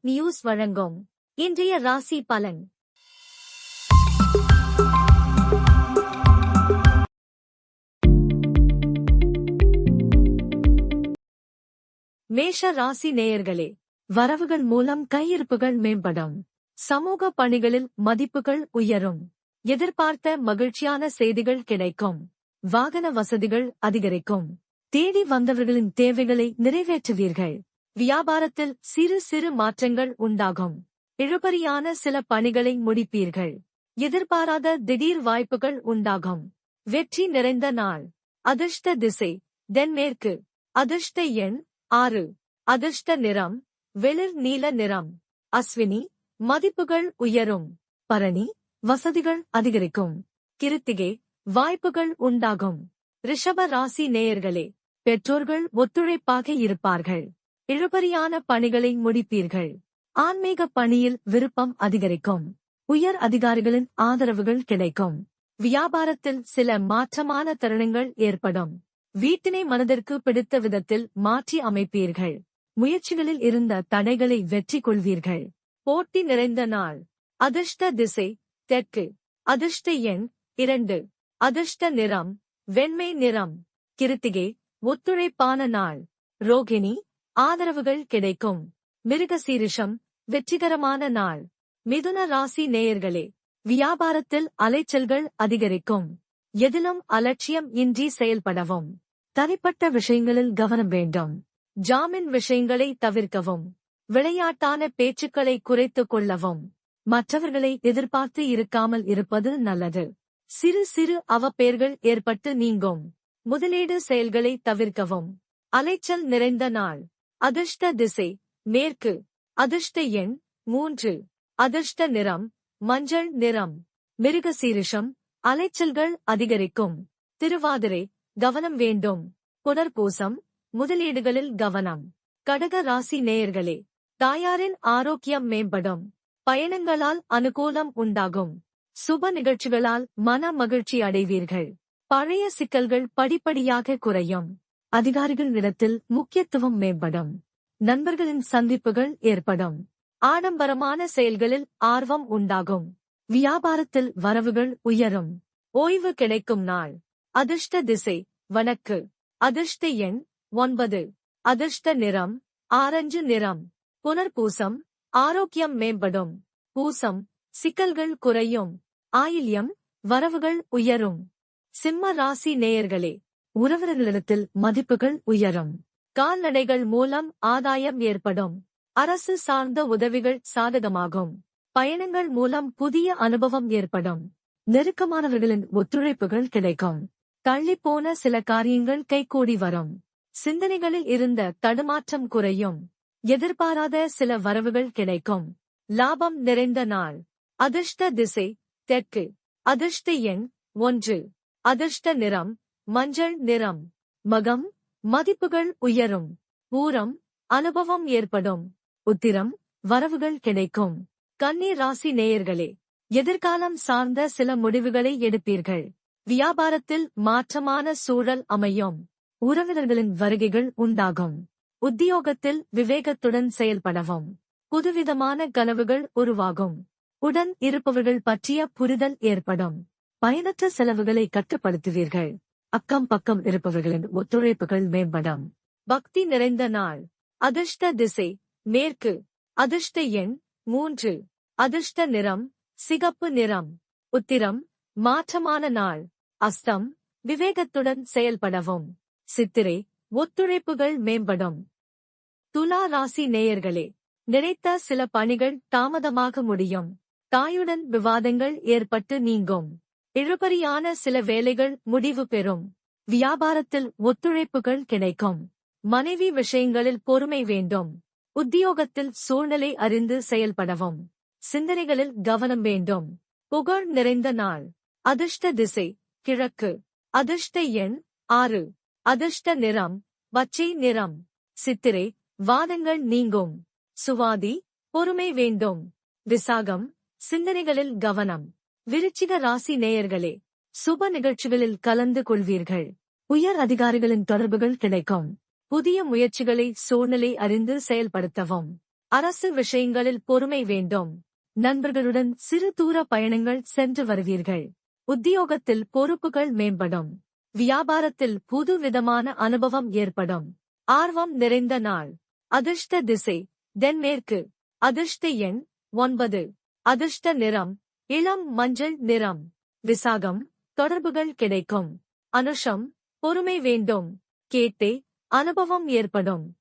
News வழங்கும். இன்றைய ராசி பலன். மேஷ ராசி நேயர்களே வரவுகள் மூலம் கையிருப்புகள் மேம்படும். சமூக பணிகளில் மதிப்புகள் உயரும். எதிர்பார்த்த மகிழ்ச்சியான செய்திகள் கிடைக்கும். வாகன வசதிகள் அதிகரிக்கும். தேடி வந்தவர்களின் தேவைகளை நிறைவேற்றுவீர்கள். வியாபாரத்தில் சிறு சிறு மாற்றங்கள் உண்டாகும். இழுபறியான சில பணிகளை முடிப்பீர்கள். எதிர்பாராத திடீர் வாய்ப்புகள் உண்டாகும். வெற்றி நிறைந்த நாள். அதிர்ஷ்ட திசை. தென்மேற்கு. அதிர்ஷ்ட எண் ஆறு. அதிர்ஷ்ட நிறம். வெளிர் நீல நிறம். அஸ்வினி மதிப்புகள் உயரும். பரணி வசதிகள் அதிகரிக்கும். கிருத்திகை வாய்ப்புகள் உண்டாகும். ரிஷப ராசி நேயர்களே பெற்றோர்கள் ஒத்துழைப்பாக இருப்பார்கள். இழுபறியான பணிகளை முடிப்பீர்கள் ஆன்மீக பணியில் விருப்பம் அதிகரிக்கும். உயர் அதிகாரிகளின் ஆதரவுகள் கிடைக்கும். வியாபாரத்தில் சில மாற்றமான தருணங்கள் ஏற்படும். வீட்டினை மனதிற்கு பிடித்த விதத்தில் மாற்றி அமைப்பீர்கள். முயற்சிகளில் இருந்த தடைகளை வெற்றி கொள்வீர்கள். போட்டி நிறைந்த நாள். அதிர்ஷ்ட திசை தெற்கு. அதிர்ஷ்ட எண் இரண்டு. அதிர்ஷ்ட நிறம் வெண்மை நிறம். கிருத்திகை ஒத்துழைப்பான நாள். ரோகிணி ஆதரவுகள் கிடைக்கும். மிருகசீரிஷம் வெற்றிகரமான நாள். மிதுன ராசி நேயர்களே வியாபாரத்தில் அலைச்சல்கள் அதிகரிக்கும். எதிலும் அலட்சியம் இன்றி செயல்படவும். தனிப்பட்ட விஷயங்களில் கவனம் வேண்டும். ஜாமீன் விஷயங்களை தவிர்க்கவும். விளையாட்டான பேச்சுக்களை குறைத்துக் கொள்ளவும். மற்றவர்களை எதிர்பார்த்து இருக்காமல் இருப்பது நல்லது. சிறு சிறு அவப்பெயர்கள் ஏற்பட்டு நீங்கும். முதலீடு செயல்களை தவிர்க்கவும். அலைச்சல் நிறைந்த நாள். அதிர்ஷ்ட திசை மேற்கு. அதிர்ஷ்ட எண் மூன்று. அதிர்ஷ்ட நிறம் மஞ்சள் நிறம். மிருக சீரிஷம் அலைச்சல்கள் அதிகரிக்கும். திருவாதிரை கவனம் வேண்டும். புனர்பூசம் முதலீடுகளில் கவனம். கடக ராசி நேயர்களே தாயாரின் ஆரோக்கியம் மேம்படும். பயணங்களால் அனுகூலம் உண்டாகும். சுப நிகழ்ச்சிகளால் மன மகிழ்ச்சி அடைவீர்கள். பழைய சிக்கல்கள் படிப்படியாக குறையும். அதிகாரிகளிடத்தில் முக்கியத்துவம் மேம்படும். நண்பர்களின் சந்திப்புகள் ஏற்படும். ஆடம்பரமான செயல்களில் ஆர்வம் உண்டாகும். வியாபாரத்தில் வரவுகள் உயரும். ஓய்வு கிடைக்கும் நாள். அதிர்ஷ்ட திசை வணக்கு. அதிர்ஷ்ட எண் ஒன்பது. அதிர்ஷ்ட நிறம் ஆரஞ்சு நிறம். புனர்பூசம் ஆரோக்கியம் மேம்படும். பூசம் சிக்கல்கள் குறையும். ஆயில்யம் வரவுகள் உயரும். சிம்ம ராசி நேயர்களே உறவினர்களிடத்தில் மதிப்புகள் உயரும். கால்நடைகள் மூலம் ஆதாயம் ஏற்படும். அரசு சார்ந்த உதவிகள் சாதகமாகும். பயணங்கள் மூலம் புதிய அனுபவம் ஏற்படும். நெருக்கமானவர்களின் ஒத்துழைப்புகள் கிடைக்கும். தள்ளிப்போன சில காரியங்கள் கைகூடி வரும். சிந்தனைகளில் இருந்த தடுமாற்றம் குறையும். எதிர்பாராத சில வரவுகள் கிடைக்கும். லாபம் நிறைந்த நாள். அதிர்ஷ்ட திசை தெற்கு. அதிர்ஷ்ட எண் ஒன்று. அதிர்ஷ்ட நிறம் மஞ்சள் நிறம். மகம் மதிப்புகள் உயரும். பூரம் அனுபவம் ஏற்படும். உத்திரம் வரவுகள் கிடைக்கும். கன்னி ராசி நேயர்களே எதிர்காலம் சார்ந்த சில முடிவுகளை எடுப்பீர்கள். வியாபாரத்தில் மாற்றமான சூழல் அமையும். உறவினர்களின் வருகைகள் உண்டாகும். உத்தியோகத்தில் விவேகத்துடன் செயல்படவும். புதுவிதமான கனவுகள் உருவாகும். உடன் இருப்பவர்கள் பற்றிய புரிதல் ஏற்படும். பயனற்ற செலவுகளை கட்டுப்படுத்துவீர்கள். அக்கம் பக்கம் இருப்பவர்களின் ஒத்துழைப்புகள் மேம்படும். பக்தி நிறைந்த நாள். அதிர்ஷ்ட திசை. மேற்கு. அதிர்ஷ்ட எண். மூன்று. அதிர்ஷ்ட நிறம். சிகப்பு நிறம். உத்திரம். மாற்றமான நாள். அஸ்தம். விவேகத்துடன் செயல்படவும். சித்திரை. ஒத்துழைப்புகள் மேம்படும். துலா ராசி நேயர்களே நினைத்த சில பணிகள் தாமதமாக முடியும். தாயுடன் விவாதங்கள் ஏற்பட்டு நீங்கும். இழுபறியான சில வேலைகள் முடிவு பெறும். வியாபாரத்தில் ஒத்துழைப்புகள் கிடைக்கும். மனைவி விஷயங்களில் பொறுமை வேண்டும். உத்தியோகத்தில் சூழ்நிலை அறிந்து செயல்படவும். சிந்தனைகளில் கவனம் வேண்டும். புகழ் நிறைந்த நாள். அதிர்ஷ்ட திசை. கிழக்கு. அதிர்ஷ்ட எண் ஆறு. அதிர்ஷ்ட நிறம். பச்சை நிறம். சித்திரை. வாதங்கள் நீங்கும். சுவாதி. பொறுமை வேண்டும். விசாகம். சிந்தனைகளில் கவனம். விருச்சிக ராசி நேயர்களே சுப நிகழ்ச்சிகளில் கலந்து கொள்வீர்கள். உயர் அதிகாரிகளின் தொடர்புகள் கிடைக்கும். புதிய முயற்சிகளை சூழ்நிலை அறிந்து செயல்படுத்தவும். அரசு விஷயங்களில் பொறுமை வேண்டும். நண்பர்களுடன் சிறு தூர பயணங்கள் சென்று வருவீர்கள். உத்தியோகத்தில் பொறுப்புகள் மேம்படும். வியாபாரத்தில் புது விதமான அனுபவம் ஏற்படும். ஆர்வம் நிறைந்த நாள். அதிர்ஷ்ட திசை தென்மேற்கு. அதிர்ஷ்ட எண் ஒன்பது. அதிர்ஷ்ட நிறம் இளம் மஞ்சள் நிறம். விசாகம் தொடர்புகள் கிடைக்கும். அனுஷம் பொறுமை வேண்டும். கேட்டே அனுபவம் ஏற்படும்.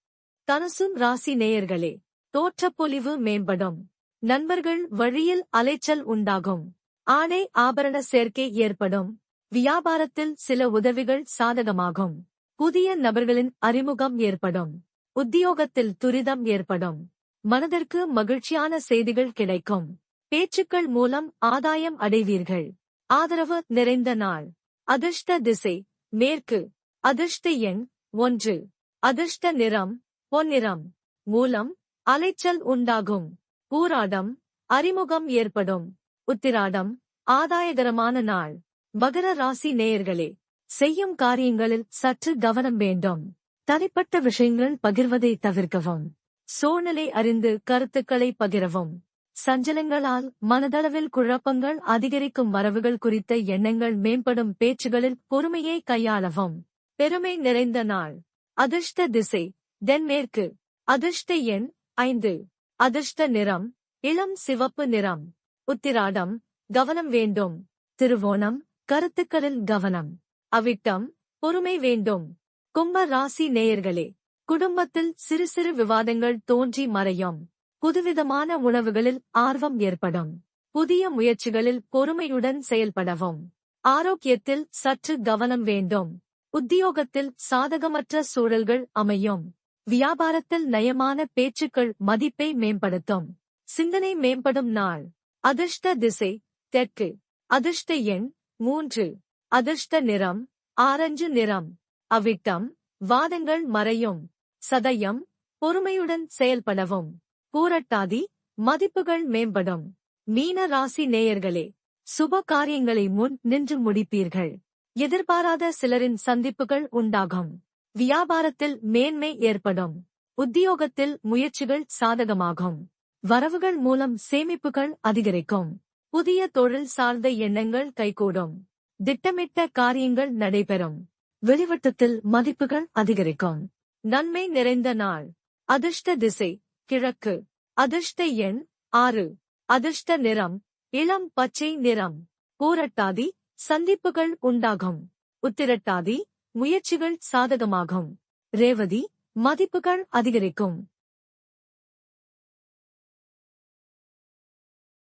தனுசும் ராசி நேயர்களே தோற்றப்பொலிவு மேம்படும். நண்பர்கள் வழியில் அலைச்சல் உண்டாகும். ஆடை ஆபரண சேர்க்கை ஏற்படும். வியாபாரத்தில் சில உதவிகள் சாதகமாகும். புதிய நபர்களின் அறிமுகம் ஏற்படும். உத்தியோகத்தில் துரிதம் ஏற்படும். மனதிற்கு மகிழ்ச்சியான செய்திகள் கிடைக்கும். பேச்சுக்கள் மூலம் ஆதாயம் அடைவீர்கள். ஆதரவு நிறைந்த நாள். அதிர்ஷ்ட திசை. மேற்கு. அதிர்ஷ்ட எண் ஒன்று. அதிர்ஷ்ட நிறம் பொன்னிறம். மூலம் அலைச்சல் உண்டாகும். பூராடம் அறிமுகம் ஏற்படும். உத்திராடம். ஆதாயகரமான நாள். மகர ராசி நேயர்களே செய்யும் காரியங்களில் சற்று கவனம் வேண்டும். தனிப்பட்ட விஷயங்கள் பகிர்வதை தவிர்க்கவும். சூழ்நிலை அறிந்து கருத்துக்களை பகிரவும். சஞ்சலங்களால் மனதளவில் குழப்பங்கள் அதிகரிக்கும் வரவுகள் குறித்த எண்ணங்கள் மேம்படும் பேச்சுகளில் பொறுமையை கையாளவும். பெருமை நிறைந்த நாள். அதிர்ஷ்ட திசை. தென்மேற்கு. அதிர்ஷ்ட எண் ஐந்து. அதிர்ஷ்ட நிறம். இளம் சிவப்பு நிறம். உத்திராடம். கவனம் வேண்டும். திருவோணம். கருத்துக்களில் கவனம். அவிட்டம். பொறுமை வேண்டும். கும்ப ராசி நேயர்களே. குடும்பத்தில் சிறு சிறு விவாதங்கள் தோன்றி மறையும். புதுவிதமான உணவுகளில் ஆர்வம் ஏற்படும். புதிய முயற்சிகளில் பொறுமையுடன் செயல்படவும். ஆரோக்கியத்தில் சற்று கவனம் வேண்டும். உத்தியோகத்தில் சாதகமற்ற சூழல்கள் அமையும். வியாபாரத்தில் நயமான பேச்சுக்கள் மதிப்பை மேம்படுத்தும். சிந்தனை மேம்படும் நாள். அதிர்ஷ்ட திசை தெற்கு. அதிர்ஷ்ட எண் மூன்று. அதிர்ஷ்ட நிறம் ஆரஞ்சு நிறம். அவிட்டம் வாதங்கள் மறையும். சதயம் பொறுமையுடன் செயல்படவும். பூரட்டாதி மதிப்புகள் மேம்படும். மீன ராசி நேயர்களே சுப காரியங்களை முன் நின்று முடிப்பீர்கள். எதிர்பாராத சிலரின் சந்திப்புகள் உண்டாகும். வியாபாரத்தில் மேன்மை ஏற்படும். உத்தியோகத்தில் முயற்சிகள் சாதகமாகும். வரவுகள் மூலம் சேமிப்புகள் அதிகரிக்கும். புதிய தொழில் சார்ந்த எண்ணங்கள் கைகூடும். திட்டமிட்ட காரியங்கள் நடைபெறும். வெளிவட்டத்தில் மதிப்புகள் அதிகரிக்கும். நன்மை நிறைந்த நாள். அதிர்ஷ்ட திசை. கிழக்கு. அதிர்ஷ்ட எண் ஆறு. அதிர்ஷ்ட நிறம் இளம் பச்சை நிறம். போரட்டாதி சந்திப்புகள் உண்டாகும். உத்திரட்டாதி முயற்சிகள் சாதகமாகும். ரேவதி மதிப்புகள் அதிகரிக்கும்.